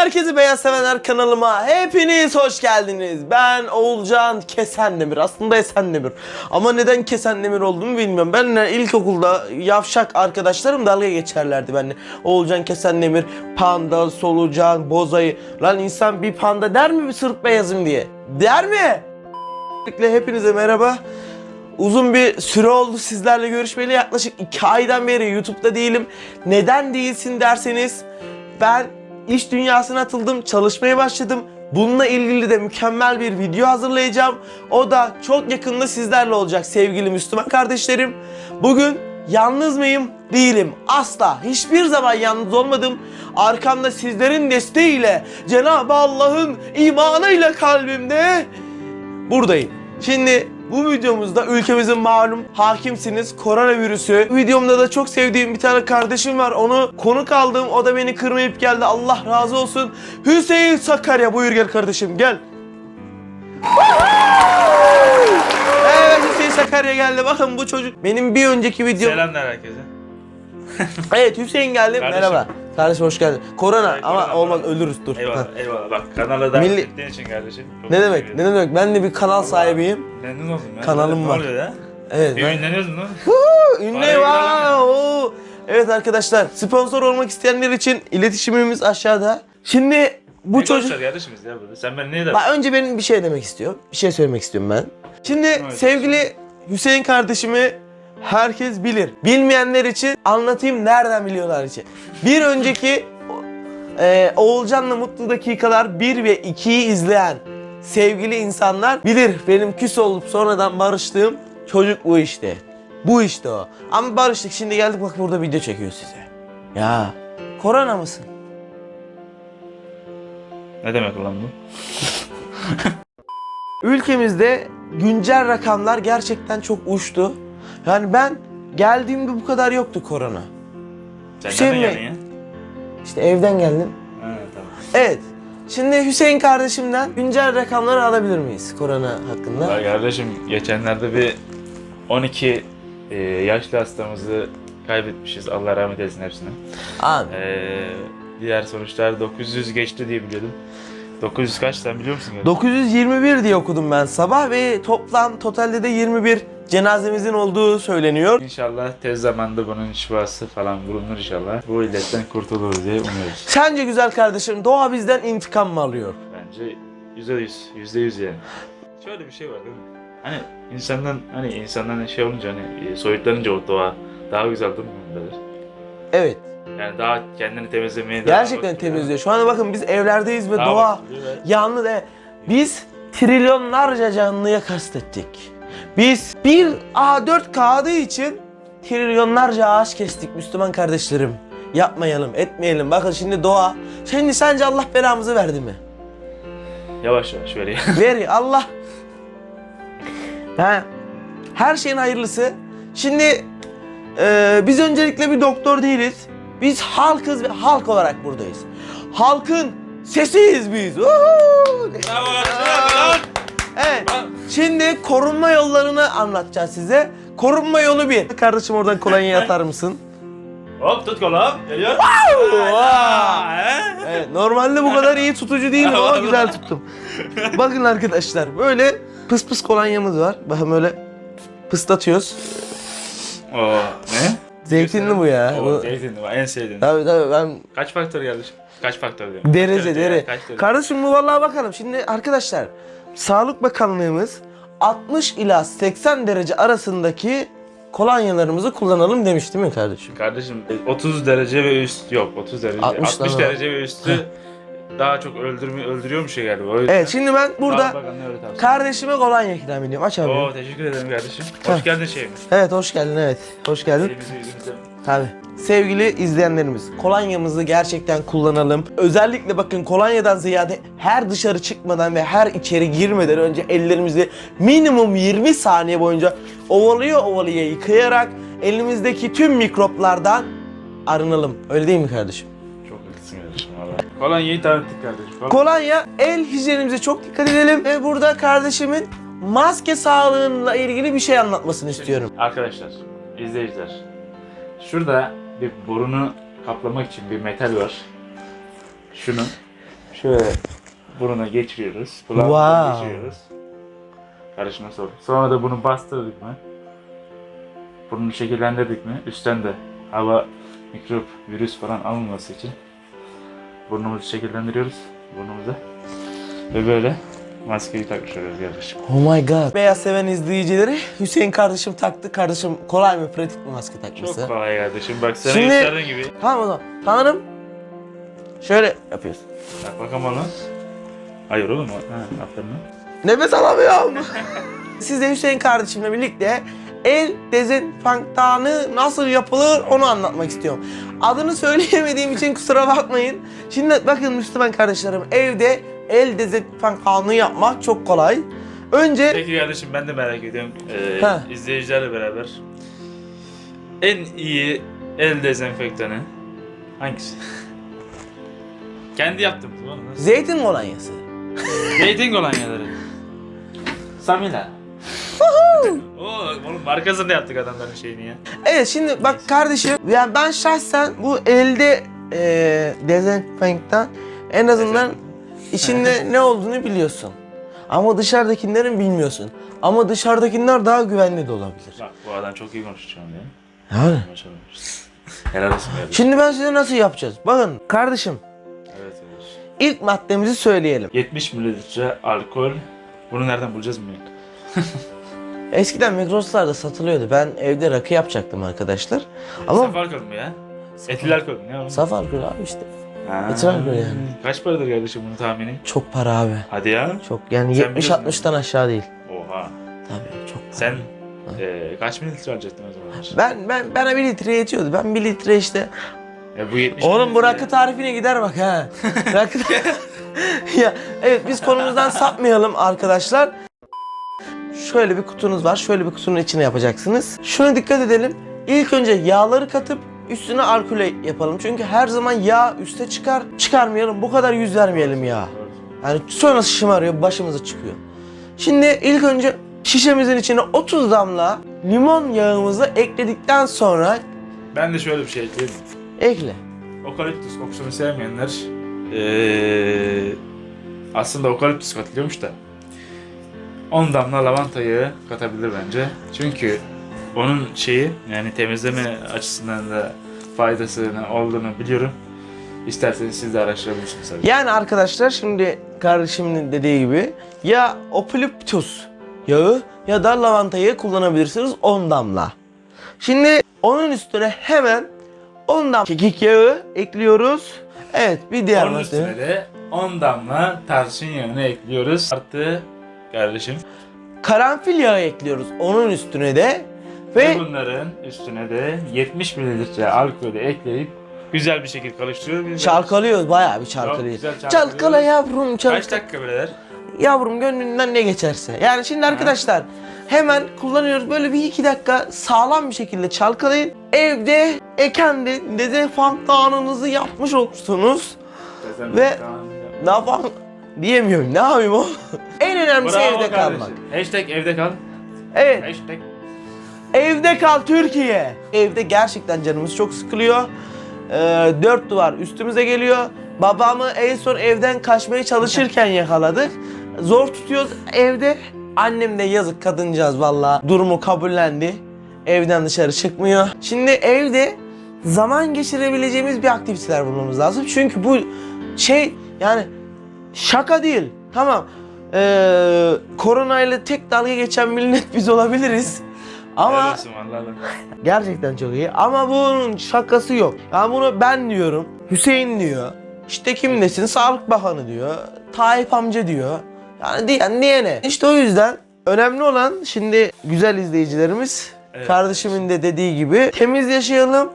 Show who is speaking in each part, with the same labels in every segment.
Speaker 1: herkese Beyaz Sevenler kanalıma hepiniz hoş geldiniz. Ben Oğulcan Kesendemir. Aslında Esendemir. Ama neden Kesendemir olduğumu bilmiyorum. Benle ilkokulda yavşak arkadaşlarım dalga geçerlerdi benimle. Oğulcan Kesendemir, panda, solucan, bozayı. Lan insan bir panda der mi bir sırf beyazım diye? Der mi? Hepinize merhaba. Uzun bir süre oldu sizlerle görüşmeli. Yaklaşık iki aydan beri YouTube'da değilim. Neden değilsin derseniz ben iş dünyasına atıldım, çalışmaya başladım. Bununla ilgili de mükemmel bir video hazırlayacağım. O da çok yakında sizlerle olacak sevgili Müslüman kardeşlerim. Bugün yalnız mıyım? Değilim. Asla. Hiçbir zaman yalnız olmadım. Arkamda sizlerin desteğiyle, Cenab-ı Allah'ın imanıyla kalbimde buradayım. Şimdi bu videomuzda ülkemizin malum hakimsiniz koronavirüsü. Videomda da çok sevdiğim bir tane kardeşim var. Onu konuk aldım. O da beni kırmayıp geldi. Allah razı olsun. Hüseyin Sakarya buyur gel kardeşim gel. Evet Hüseyin Sakarya geldi. Bakın bu çocuk benim bir önceki videom.
Speaker 2: Selamlar herkese.
Speaker 1: Evet Hüseyin geldi.
Speaker 2: Kardeşim.
Speaker 1: Merhaba. Kardeşim hoş geldin. Korona
Speaker 2: Evet,
Speaker 1: ama
Speaker 2: korona,
Speaker 1: olmaz
Speaker 2: korona.
Speaker 1: ölürüz dur.
Speaker 2: Eyvallah,
Speaker 1: Ha.
Speaker 2: eyvallah. Bak kanala davet
Speaker 1: Milli-
Speaker 2: ettiğin için kardeşim. çok
Speaker 1: Ne
Speaker 2: teşekkür
Speaker 1: demek?
Speaker 2: ederim.
Speaker 1: Ne demek? Ben de bir kanal sahibiyim.
Speaker 2: Memnun oldum ya.
Speaker 1: Kanalım
Speaker 2: ne
Speaker 1: var.
Speaker 2: oluyor ya?
Speaker 1: Evet.
Speaker 2: Bir oynanıyoruz mu?
Speaker 1: Ünlü
Speaker 2: Parayı
Speaker 1: var. Oo. Evet arkadaşlar sponsor olmak isteyenler için iletişimimiz aşağıda. Şimdi bu çocuk...
Speaker 2: kardeşimiz ya burada? Sen beni niye de...
Speaker 1: Bak önce benim bir şey demek istiyorum. Bir şey söylemek istiyorum ben. Şimdi sevgili Hüseyin kardeşimi herkes bilir. Bilmeyenler için anlatayım nereden biliyorlar için. Bir önceki e, Oğulcan'la Mutlu Dakikalar 1 ve 2'yi izleyen sevgili insanlar bilir benim küs olup sonradan barıştığım çocuk bu işte. Bu işte o. Ama barıştık şimdi geldik bak burada video çekiyor size. Ya korona mısın?
Speaker 2: Ne demek lan bu?
Speaker 1: Ülkemizde güncel rakamlar gerçekten çok uçtu. Yani ben geldiğimde bu kadar yoktu korona.
Speaker 2: Sen
Speaker 1: Hüseyin
Speaker 2: nereden
Speaker 1: Bey.
Speaker 2: geldin ya?
Speaker 1: İşte evden geldim.
Speaker 2: Ha tamam.
Speaker 1: Evet. Şimdi Hüseyin kardeşimden güncel rakamları alabilir miyiz korona hakkında?
Speaker 2: Ya kardeşim geçenlerde bir 12 e, yaşlı hastamızı kaybetmişiz. Allah rahmet eylesin hepsine.
Speaker 1: Abi.
Speaker 2: E, diğer sonuçlar 900 geçti diye biliyordum. 900 kaç sen biliyor musun? kardeşim?
Speaker 1: 921 diye okudum ben sabah ve toplam totalde de 21 cenazemizin olduğu söyleniyor.
Speaker 2: İnşallah tez zamanda bunun şifası falan bulunur inşallah. Bu illetten kurtuluruz diye umuyoruz.
Speaker 1: Sence güzel kardeşim doğa bizden intikam mı alıyor?
Speaker 2: Bence yüzde yüz, yüzde yüz yani. Şöyle bir şey var değil mi? Hani insandan hani insandan şey olunca hani e, soyutlanınca o doğa daha güzel durmuyor mu birader?
Speaker 1: Evet.
Speaker 2: Yani daha kendini temizlemeye daha
Speaker 1: Gerçekten temizliyor. Şu anda bakın biz evlerdeyiz ve
Speaker 2: Daha
Speaker 1: doğa Yanlı de biz trilyonlarca canlıya kastettik. Biz bir A4 kağıdı için trilyonlarca ağaç kestik Müslüman kardeşlerim. Yapmayalım, etmeyelim. Bakın şimdi doğa. Şimdi sence Allah belamızı verdi mi?
Speaker 2: Yavaş yavaş.
Speaker 1: Ver Allah. Ha, her şeyin hayırlısı. Şimdi e, biz öncelikle bir doktor değiliz. Biz halkız ve halk olarak buradayız. Halkın sesiyiz biz. Uhu! Evet. Şimdi korunma yollarını anlatacağız size. Korunma yolu bir. Kardeşim oradan kolonya atar mısın?
Speaker 2: Hop tut kolum. Geliyor.
Speaker 1: Evet, normalde bu kadar iyi tutucu değilim ama güzel tuttum. Bakın arkadaşlar böyle pıs pıs kolonyamız var. Bakın böyle pıslatıyoruz.
Speaker 2: Oo, ne?
Speaker 1: Zeytinli bu ya.
Speaker 2: Oo,
Speaker 1: Bu,
Speaker 2: zeytinli var en sevdiğim.
Speaker 1: tabii tabii ben
Speaker 2: Kaç faktör geldi? Kaç faktör diyorum.
Speaker 1: derece dere.
Speaker 2: Kaç derece?
Speaker 1: Kardeşim bu vallahi bakalım. Şimdi arkadaşlar Sağlık Bakanlığımız 60 ila 80 derece arasındaki kolonyalarımızı kullanalım demiş değil mi kardeşim?
Speaker 2: Kardeşim 30 derece ve üst yok 30 derece
Speaker 1: 60
Speaker 2: 60,
Speaker 1: tane var.
Speaker 2: derece ve üstü daha çok öldürmü öldürüyormuş ya galiba. Yüzden
Speaker 1: Evet şimdi ben burada
Speaker 2: öyle
Speaker 1: kardeşime kolonya ikram ediyorum. Aç abi.
Speaker 2: Oo teşekkür ederim kardeşim. Hoş geldin şeyimiz.
Speaker 1: Evet hoş geldin evet. Hoş geldin.
Speaker 2: Elimizi
Speaker 1: Tabii. Sevgili izleyenlerimiz, kolonyamızı gerçekten kullanalım. Özellikle bakın kolonyadan ziyade her dışarı çıkmadan ve her içeri girmeden önce ellerimizi minimum 20 saniye boyunca ovalıyor ovalıyor yıkayarak elimizdeki tüm mikroplardan arınalım. Öyle değil mi kardeşim?
Speaker 2: Çok haklısın kardeşim valla. Kolonyayı tanıttık kardeşim. Kol-
Speaker 1: Kolonya, el hijyenimize çok dikkat edelim ve burada kardeşimin maske sağlığıyla ilgili bir şey anlatmasını istiyorum.
Speaker 2: Arkadaşlar, izleyiciler. Şurada bir burunu kaplamak için bir metal var. Şunu şöyle buruna geçiriyoruz. Kulağımıza
Speaker 1: Wow.
Speaker 2: geçiriyoruz. Karışma sonra. Sonra da bunu bastırdık mı? Burnunu şekillendirdik mi? Üstten de hava, mikrop, virüs falan alınması için burnumuzu şekillendiriyoruz burnumuza. Ve böyle maskeyi takmış oluyoruz kardeşim.
Speaker 1: Oh my god. Beyaz seven izleyicileri Hüseyin kardeşim taktı. Kardeşim kolay mı pratik mi maske takması?
Speaker 2: Çok kolay kardeşim. Bak sana
Speaker 1: Şimdi-
Speaker 2: gibi.
Speaker 1: Tamam o zaman. Tanrım. Şöyle yapıyoruz.
Speaker 2: Bak bakalım onu. Hayır oğlum. Ha, aferin.
Speaker 1: Nefes alamıyorum. Siz de Hüseyin kardeşimle birlikte el dezenfektanı nasıl yapılır onu anlatmak istiyorum. Adını söyleyemediğim için kusura bakmayın. Şimdi bakın Müslüman kardeşlerim evde el dezenfektanı yapmak çok kolay. Önce
Speaker 2: Peki kardeşim ben de merak ediyorum. Ee,
Speaker 1: Ha.
Speaker 2: izleyicilerle beraber en iyi el dezenfektanı hangisi? Kendi yaptım
Speaker 1: zeytin kolonyası.
Speaker 2: Zeytin kolonyaları. Samila. Oo, oğlum markasını yaptık adamların şeyini ya.
Speaker 1: Evet şimdi bak kardeşim yani ben şahsen bu elde e, dezenfektan en azından içinde ne olduğunu biliyorsun. Ama dışarıdakilerin bilmiyorsun. Ama dışarıdakiler daha güvenli de olabilir.
Speaker 2: Bak bu adam çok iyi konuşuyor ya.
Speaker 1: Yani.
Speaker 2: Maşallah. Helal olsun kardeşim.
Speaker 1: Şimdi ben size nasıl yapacağız? Bakın kardeşim
Speaker 2: Evet kardeşim.
Speaker 1: ilk maddemizi söyleyelim.
Speaker 2: 70 mililitre alkol. Bunu nereden bulacağız mı?
Speaker 1: Eskiden Migros'larda satılıyordu. Ben evde rakı yapacaktım arkadaşlar. Ama
Speaker 2: Saf alkol mu ya? Etil alkol mü? Ne oğlum?
Speaker 1: saf alkol abi işte.
Speaker 2: Ha.
Speaker 1: Alkol yani.
Speaker 2: Kaç paradır kardeşim bunu tahmini?
Speaker 1: Çok para abi.
Speaker 2: Hadi ya.
Speaker 1: Çok yani
Speaker 2: Sen biliyorsun
Speaker 1: 70-60'tan aşağı değil.
Speaker 2: Oha.
Speaker 1: Tabii çok para.
Speaker 2: Sen eee kaç mililitre alacaktın o zaman?
Speaker 1: Ben ben bana bir litre yetiyordu. Ben bir litre işte.
Speaker 2: Ya bu 70
Speaker 1: Oğlum bu rakı tarifine gider bak ha. rakı ya evet biz konumuzdan sapmayalım arkadaşlar. Şöyle bir kutunuz var. Şöyle bir kutunun içine yapacaksınız. Şuna dikkat edelim. İlk önce yağları katıp üstüne alkole yapalım. Çünkü her zaman yağ üste çıkar. Çıkarmayalım. Bu kadar yüz vermeyelim ya. Yani sonra şımarıyor, başımıza çıkıyor. Şimdi ilk önce şişemizin içine 30 damla limon yağımızı ekledikten sonra
Speaker 2: Ben de şöyle bir şey ekleyeyim.
Speaker 1: ekle.
Speaker 2: Okaliptüs kokusunu sevmeyenler eee aslında okaliptüs katılıyormuş da 10 damla lavanta yağı katabilir bence. Çünkü onun şeyi yani temizleme açısından da faydasının olduğunu biliyorum. İsterseniz siz de araştırabilirsiniz tabii.
Speaker 1: Yani arkadaşlar şimdi kardeşimin dediği gibi ya opliptus yağı ya da lavanta yağı kullanabilirsiniz 10 damla. Şimdi onun üstüne hemen 10 damla kekik yağı ekliyoruz. Evet bir diğer
Speaker 2: Onun
Speaker 1: madde.
Speaker 2: üstüne de 10 damla tarçın yağını ekliyoruz. Artı kardeşim
Speaker 1: Karanfil yağı ekliyoruz onun üstüne de. Ve
Speaker 2: bunların üstüne de 70 mililitre alkolü ekleyip güzel bir şekilde karıştırıyoruz.
Speaker 1: çalkalıyoruz bayağı bir
Speaker 2: Çok
Speaker 1: çalkalıyoruz.
Speaker 2: güzel çalkalıyoruz.
Speaker 1: Çalkala yavrum çalkala.
Speaker 2: Kaç dakika birader?
Speaker 1: Yavrum gönlünden ne geçerse. Yani şimdi arkadaşlar hemen kullanıyoruz. Böyle bir iki dakika sağlam bir şekilde çalkalayın. Evde e kendi dezenfektanınızı yapmış olursunuz. Ve- Ne yapalım diyemiyorum. Ne yapayım o? en önemlisi
Speaker 2: Bravo
Speaker 1: evde
Speaker 2: kardeşim.
Speaker 1: kalmak.
Speaker 2: Hashtag evde kal.
Speaker 1: Evet.
Speaker 2: Hashtag
Speaker 1: Evde kal Türkiye. Evde gerçekten canımız çok sıkılıyor. Ee, dört duvar üstümüze geliyor. Babamı en son evden kaçmaya çalışırken yakaladık. Zor tutuyoruz evde. Annem de yazık kadıncağız valla durumu kabullendi. Evden dışarı çıkmıyor. Şimdi evde zaman geçirebileceğimiz bir aktiviteler bulmamız lazım. Çünkü bu şey yani şaka değil. Tamam. Ee, koronayla tek dalga geçen millet biz olabiliriz. Ama
Speaker 2: Helal olsun vallahi.
Speaker 1: Gerçekten çok iyi ama bunun şakası yok. Yani bunu ben diyorum, Hüseyin diyor. İşte kim desin? Sağlık Bakanı diyor. Tayyip amca diyor. Yani diyen diyene. İşte o yüzden önemli olan şimdi güzel izleyicilerimiz
Speaker 2: Evet.
Speaker 1: kardeşimin de dediği gibi temiz yaşayalım,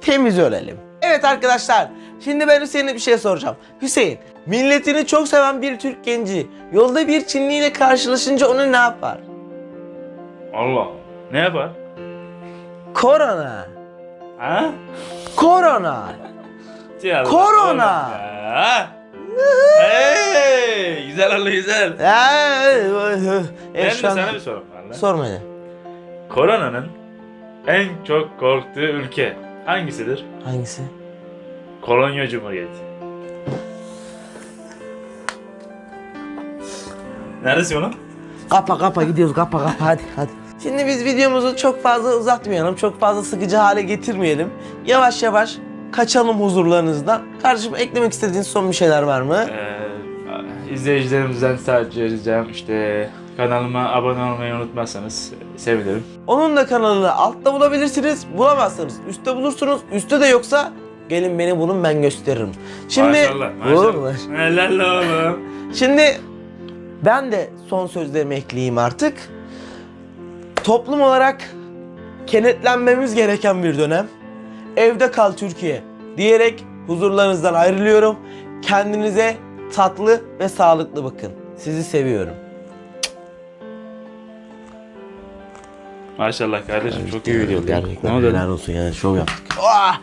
Speaker 1: temiz ölelim. Evet arkadaşlar şimdi ben Hüseyin'e bir şey soracağım. Hüseyin milletini çok seven bir Türk genci yolda bir Çinliyle karşılaşınca onu ne yapar?
Speaker 2: Allah. Ne yapar?
Speaker 1: Korona.
Speaker 2: Ha?
Speaker 1: Korona.
Speaker 2: Ya Allah,
Speaker 1: Korona.
Speaker 2: ya. hey, güzel oldu güzel. Ben de sana bir sorum var lan.
Speaker 1: Sorma ya.
Speaker 2: Koronanın en çok korktuğu ülke hangisidir?
Speaker 1: Hangisi?
Speaker 2: Kolonya Cumhuriyeti. Neresi onun?
Speaker 1: Kapa kapa gidiyoruz kapa kapa hadi hadi. Şimdi biz videomuzu çok fazla uzatmayalım, çok fazla sıkıcı hale getirmeyelim. Yavaş yavaş kaçalım huzurlarınızdan. Kardeşim eklemek istediğin son bir şeyler var mı?
Speaker 2: Ee, izleyicilerimizden sadece ricam işte kanalıma abone olmayı unutmazsanız sevinirim.
Speaker 1: Onun da kanalını altta bulabilirsiniz. Bulamazsanız üstte bulursunuz. Üstte de yoksa gelin beni bulun ben gösteririm. Şimdi
Speaker 2: maşallah maşallah. Helal oğlum.
Speaker 1: Şimdi ben de son sözlerimi ekleyeyim artık. Toplum olarak kenetlenmemiz gereken bir dönem. Evde kal Türkiye diyerek huzurlarınızdan ayrılıyorum. Kendinize tatlı ve sağlıklı bakın. Sizi seviyorum.
Speaker 2: Maşallah kardeşim çok iyi video.
Speaker 1: Gerçekten helal olsun yani şov yaptık. Ah!